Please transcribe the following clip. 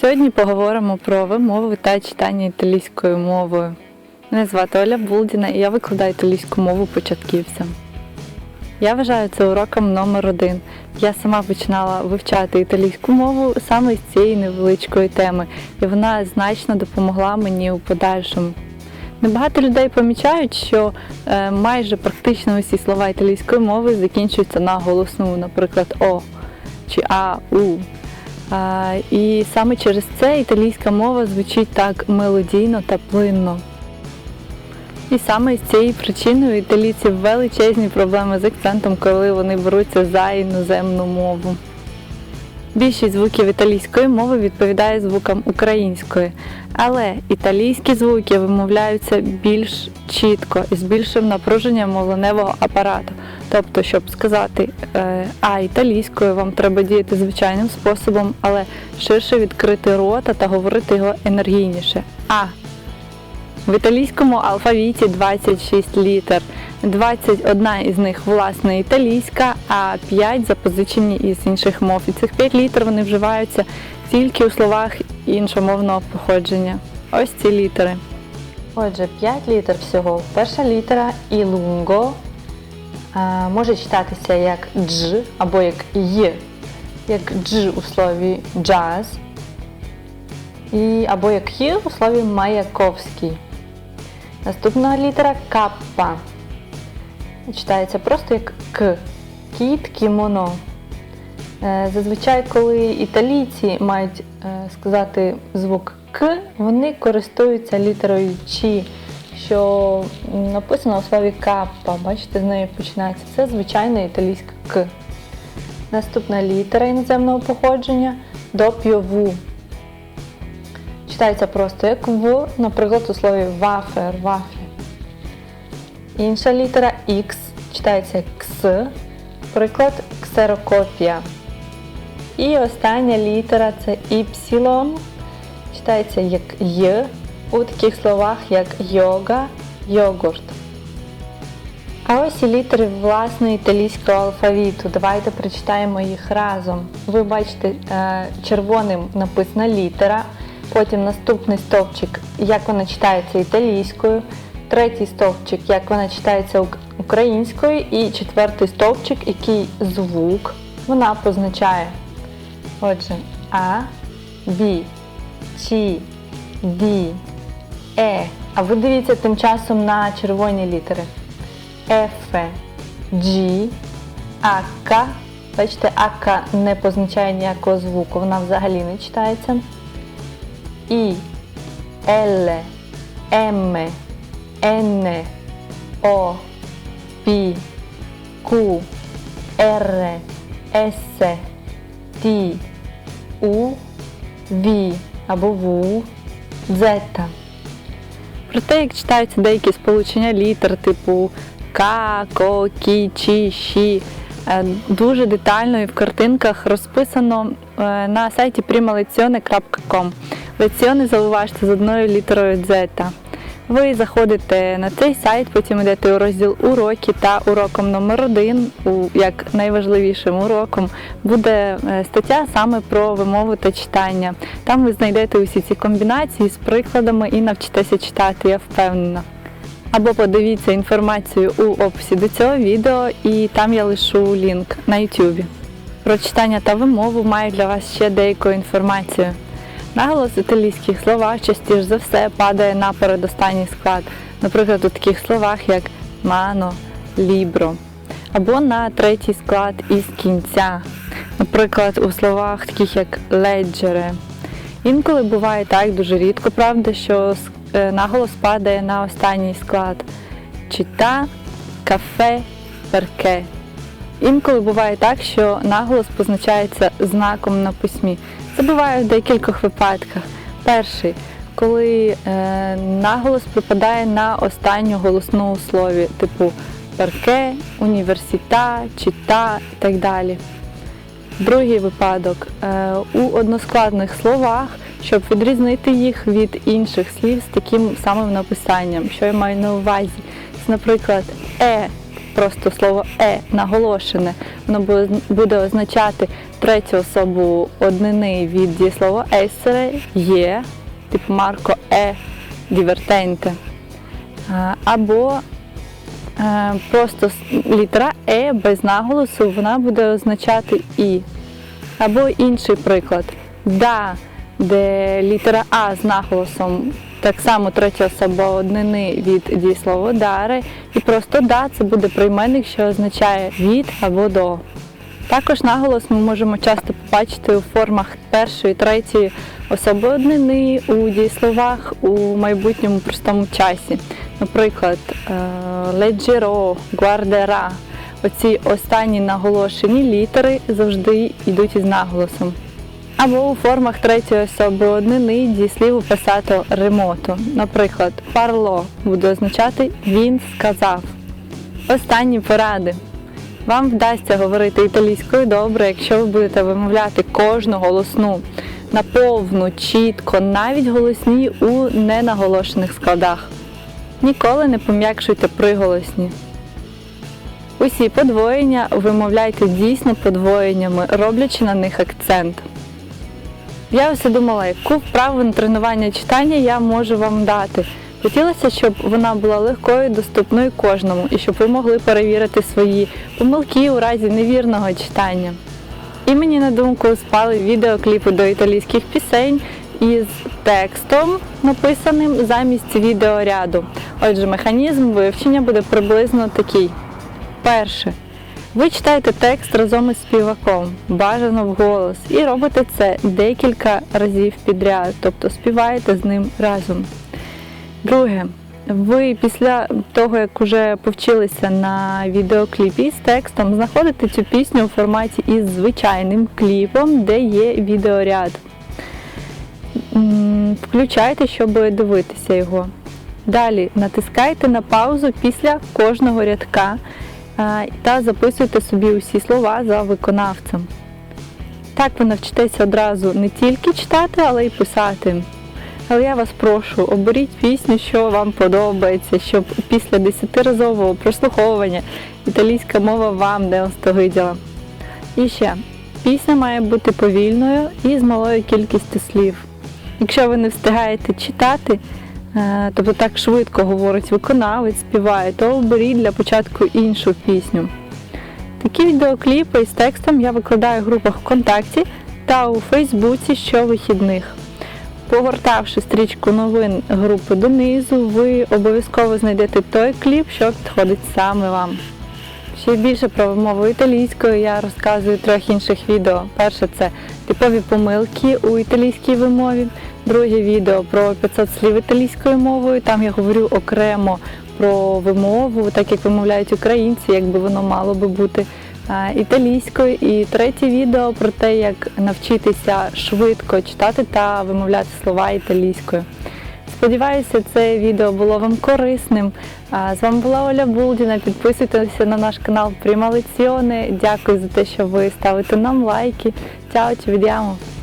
Сьогодні поговоримо про вимови та читання італійською мовою. Мене звати Оля Булдіна і я викладаю італійську мову початківцям. Я вважаю це уроком номер один. Я сама починала вивчати італійську мову саме з цієї невеличкої теми, і вона значно допомогла мені у подальшому. Небагато людей помічають, що е, майже практично усі слова італійської мови закінчуються на голосну, наприклад, О чи А, У. І саме через це італійська мова звучить так мелодійно та плинно. І саме з цією причиною італійці величезні проблеми з акцентом, коли вони беруться за іноземну мову. Більшість звуків італійської мови відповідає звукам української, але італійські звуки вимовляються більш чітко і з більшим напруженням мовленевого апарату. Тобто, щоб сказати е, а італійською, вам треба діяти звичайним способом, але ширше відкрити рота та говорити його енергійніше. А в італійському алфавіті 26 літер. 21 із них власне італійська, а 5 запозичені із інших мов. І цих 5 літер вони вживаються тільки у словах іншомовного походження. Ось ці літери. Отже, 5 літер всього. Перша літера і лунго е, може читатися як дж або як й, як дж у слові джаз, і, або як й у слові маяковський. Наступна літера каппа. Читається просто як К. Кіт, кімоно. Е, Зазвичай, коли італійці мають е, сказати звук К, вони користуються літерою Чі, що написано у слові каппа. Бачите, з нею починається. Це звичайна італійська К. Наступна літера іноземного походження до п'йову. Читається просто як В, наприклад, у слові вафер, вафлі. Інша літера X читається Кс, приклад ксерокопія. І остання літера це Y, читається як Й у таких словах, як йога, йогурт. А ось і літери власне італійського алфавіту. Давайте прочитаємо їх разом. Ви бачите, е, червоним написана літера, потім наступний стовпчик, як вона читається італійською, третій стовпчик, як вона читається українською, і четвертий стовпчик, який звук вона позначає. Отже, А, Б, Ч, Д, Е. А ви дивіться тим часом на червоні літери. F, G, H. Бачите, H не позначає ніякого звуку, вона взагалі не читається. І, L, M, N, O, P, Q, R, S, T, U, V або V, Z. Про те, як читаються деякі сполучення літер, типу К, Ко, Кі, Чі, Ші, е, дуже детально і в картинках розписано е, на сайті primalezione.com. Леціони зауважте з одною літерою Z. Ви заходите на цей сайт, потім йдете у розділ уроки та уроком номер один, у як найважливішим уроком, буде е, стаття саме про вимову та читання. Там ви знайдете усі ці комбінації з прикладами і навчитеся читати, я впевнена. Або подивіться інформацію у описі до цього відео, і там я лишу лінк на YouTube. Про читання та вимову маю для вас ще деяку інформацію. Наголос в італійських словах частіше за все падає на передостанній склад, наприклад, у таких словах як мано, лібро, або на третій склад із кінця, наприклад, у словах таких як леджере. Інколи буває так, дуже рідко, правда, що е, наголос падає на останній склад чита, кафе, перке. Інколи буває так, що наголос позначається знаком на письмі. Це буває в декількох випадках. Перший, коли е, наголос припадає на останню голосну слові, типу перке, університа, чита і так далі. Другий випадок е, у односкладних словах, щоб відрізнити їх від інших слів з таким самим написанням, що я маю на увазі. Наприклад, е просто слово е наголошене. Воно буде- означати третю особу однини від дієслова essere, є, типу Марко е дівертенте. Або е, просто літера е без наголосу вона буде означати і. Або інший приклад. Да, де літера А з наголосом так само третя особа однини від дієслова дари. І просто да це буде прийменник, що означає від або до. Також наголос ми можемо часто побачити у формах першої, третьої особи однини, у дієсловах у майбутньому простому часі. Наприклад, е, leggerò, guarderà. Оці останні наголошені літери завжди йдуть із наголосом. Або у формах третьої особи однини дієсліву писати ремото. Наприклад, парло буде означати він сказав. Останні поради. Вам вдасться говорити італійською добре, якщо ви будете вимовляти кожну голосну наповну, чітко, навіть голосні у ненаголошених складах. Ніколи не пом'якшуйте приголосні. Усі подвоєння вимовляйте дійсно подвоєннями, роблячи на них акцент. Я ось думала, яку вправу тренування читання я можу вам дати. Хотілося, щоб вона була легкою, доступною кожному, і щоб ви могли перевірити свої помилки у разі невірного читання. І мені на думку спали відеокліпи до італійських пісень із текстом, написаним замість відеоряду. Отже, механізм вивчення буде приблизно такий. Перше. Ви читаєте текст разом із співаком, бажано вголос, і робите це декілька разів підряд, тобто співаєте з ним разом. Друге, ви після того, як вже повчилися на відеокліпі з текстом, знаходите цю пісню у форматі із звичайним кліпом, де є відеоряд. Включайте, щоб дивитися його. Далі натискайте на паузу після кожного рядка та записуйте собі усі слова за виконавцем. Так ви навчитеся одразу не тільки читати, але й писати. Але я вас прошу, оберіть пісню, що вам подобається, щоб після десятиразового прослуховування італійська мова вам не остогиділа. І ще, пісня має бути повільною і з малою кількістю слів. Якщо ви не встигаєте читати, тобто так швидко говорить виконавець, співає, то оберіть для початку іншу пісню. Такі відеокліпи з текстом я викладаю в групах ВКонтакті та у Фейсбуці щовихідних. Погортавши стрічку новин групи донизу, ви обов'язково знайдете той кліп, що підходить саме вам. Ще більше про вимову італійською я розказую трьох інших відео. Перше це типові помилки у італійській вимові. Друге відео про 500 слів італійською мовою. Там я говорю окремо про вимову, так як вимовляють українці, як би воно мало би бути е, італійською. І третє відео про те, як навчитися швидко читати та вимовляти слова італійською. Сподіваюся, це відео було вам корисним. З вами була Оля Булдіна. Підписуйтеся на наш канал Prima Lezione. Дякую за те, що ви ставите нам лайки. Ciao, ci vediamo!